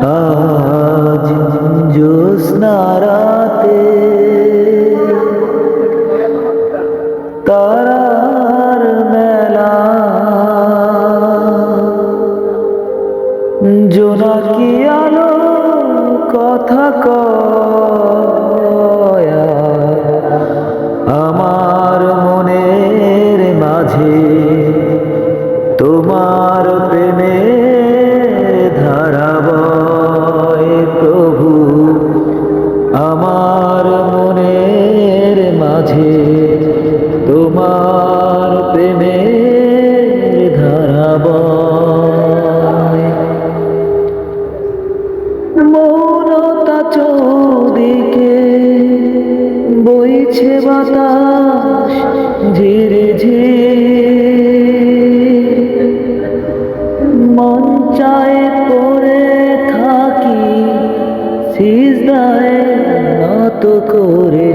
আজ জ্যোৎস্না রাতে তারার মেলা। জোনাকি আলো কথা কয় আমার মনের মাঝে তোমার প্রেমে আমার মনের মাঝে তোমার প্রেমে ধারাবয় মৌনতা চৌদিকে বইছে বাতাস ধীরে মন চায় পড়ে থাকি সিজদায় নত করে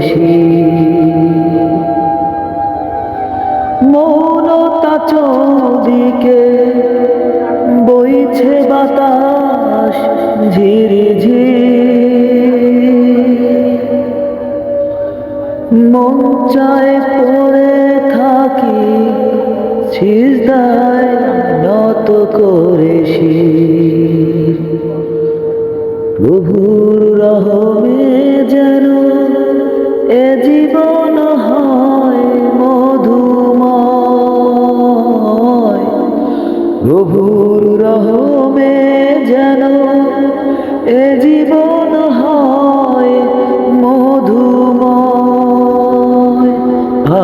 মৌনতা চৌদিকে বইছে বাতাস ঝিরি মন চায় পড়ে থাকি সিজদায় নত করে প্রভুর রহমে যেন এ জীবন হয় মধুময়।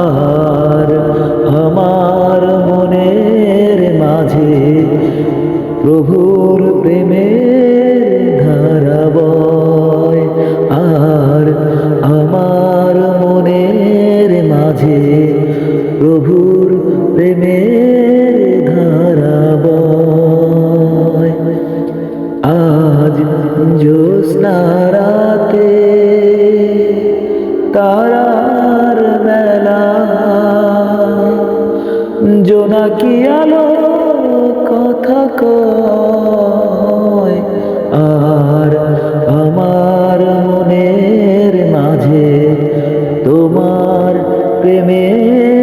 আর আমার মনের মাঝে প্রভুর প্রেমের ধারাবয়। আর আমার মনের মাঝে প্রভুর প্রেমের রাতে তারার মেলা জোনাকি আলো কথা কয় আর আমার মনের মাঝে তোমার প্রেমের